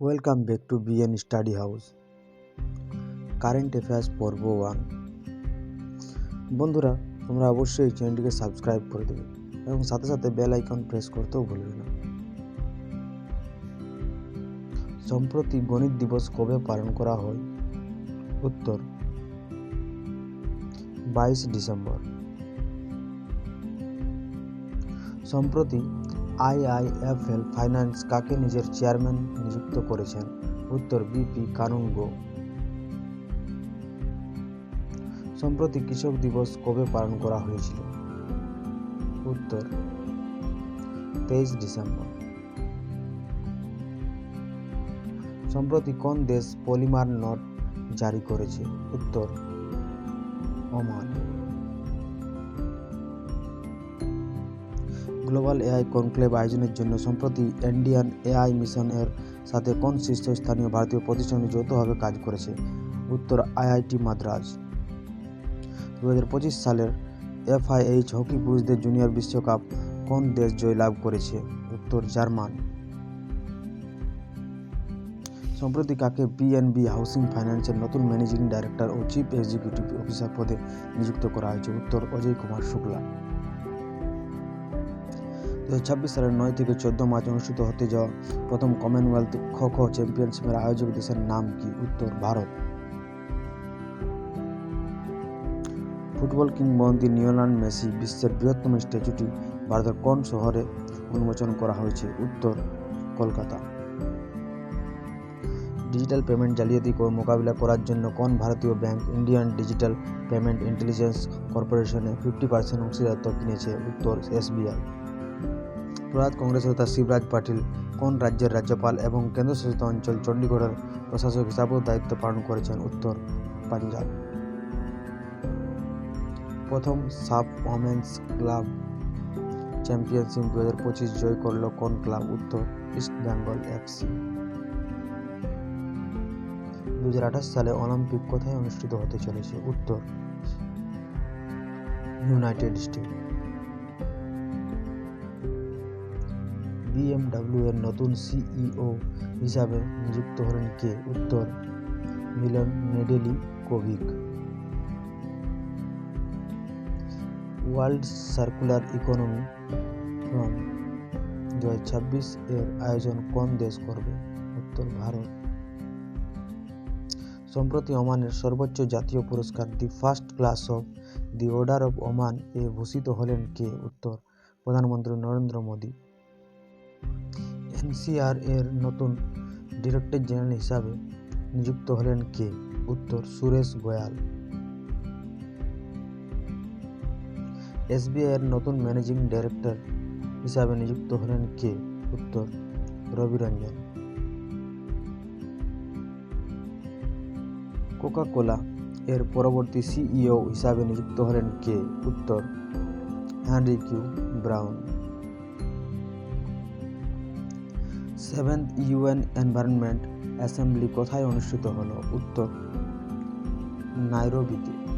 Welcome back to B N study house current affairs পর্ব one বন্ধুরা, তোমরা অবশ্যই চ্যানেলটিকে সাবস্ক্রাইব করে দেবে এবং সাথে সাথে বেল আইকন প্রেস করতেও ভুলবে না। সম্প্রতি গণিত দিবস কবে পালন করা হয়? উত্তর, বাইশ ডিসেম্বর। সম্প্রতি আইআইএফএল ফাইন্যান্স কাকে নিজের চেয়ারম্যান নিযুক্ত করেছেন? উত্তর, বিপি কানুন গো সম্প্রতি কৃষক দিবস কবে পালন করা হয়েছিল? উত্তর, তেইশ ডিসেম্বর। সম্প্রতি কোন দেশ পলিমার নোট জারি করেছে? উত্তর, ওমান। গ্লোবাল এআই কনক্লেভ আয়োজনের জন্য সম্প্রতি ইন্ডিয়ান এআই মিশন এর সাথে কোন শীর্ষস্থানীয় ভারতীয় প্রতিষ্ঠানটি যৌথভাবে কাজ করেছে, উত্তর আইআইটি মাদ্রাজ। দু হাজার পঁচিশ সালের এফআইএইচ হকি পুরুষদের জুনিয়র বিশ্বকাপ কোন দেশ জয়লাভ করেছে? উত্তর জার্মান। সম্প্রতি কাকে পিএনবি হাউসিং ফাইন্যান্সের নতুন ম্যানেজিং ডাইরেক্টর ও চিফ এক্সিকিউটিভ অফিসার পদে নিযুক্ত করা হয়েছে? উত্তর অজয় কুমার শুক্লা। দু ছাব্বিশ সালের নয় থেকে চোদ্দ মার্চ অনুষ্ঠিত হতে যাওয়া প্রথম কমনওয়েলথ খো খো চ্যাম্পিয়নশিপের আয়োজক দেশের নাম কি? উত্তর, ভারত। ফুটবল কিংবদন্তি নিওলান্ড মেসি বিশ্বের বৃহত্তম স্ট্যাচুটি ভারতের কোন শহরে উন্মোচন করা হয়েছে? উত্তর, কলকাতা। ডিজিটাল পেমেন্ট জালিয়াতি মোকাবিলা করার জন্য কোন ভারতীয় bank Indian digital payment intelligence কর্পোরেশনে fifty percent অংশীদারত্ব কিনেছে? উত্তর, এসবিআই। প্রয়াত কংগ্রেস নেতা শিবরাজ পাটিল কোন রাজ্যের রাজ্যপাল এবং কেন্দ্রশাসিত অঞ্চল চণ্ডীগড়ের প্রশাসক হিসাবেও দায়িত্ব পালন করেছেন উত্তর পাঞ্জাব। প্রথম সাব ওমেন্স ক্লাব চ্যাম্পিয়নশিপ দু হাজার পঁচিশ জয় করল কোন ক্লাব? উত্তর ইস্ট বেঙ্গল এফসি দু হাজার আঠাশ সালে অলিম্পিক কোথায় অনুষ্ঠিত হতে চলেছে? উত্তর ইউনাইটেড স্টেট। বিএমডব্লিউ এর নতুন সিইও হিসাবে নিযুক্ত হলেন কে? উত্তর, Milan Nedeljkovic. World circular economy forum দু এর আয়োজন কোন দেশ করবে? উত্তর, ভারত। সম্প্রতি ওমানের সর্বোচ্চ জাতীয় পুরস্কার the first class of the order of Oman এ ভূষিত হলেন কে? উত্তর, প্রধানমন্ত্রী নরেন্দ্র মোদী। এনসিআর এর নতুন ডিরেক্টর জেনারেল হিসাবে নিযুক্ত হলেন কে? উত্তর, সুরেশ গোয়াল। এসবিআই এর নতুন ম্যানেজিং ডাইরেক্টর হিসাবে নিযুক্ত হলেন কে? উত্তর, রবি রঞ্জন। কোকা কোলা এর পরবর্তী সিইও হিসাবে নিযুক্ত হলেন কে? উত্তর, Henry Q Brown. Seventh UN environment assembly কোথায় অনুষ্ঠিত হলো? উত্তর নাইরোবিতে।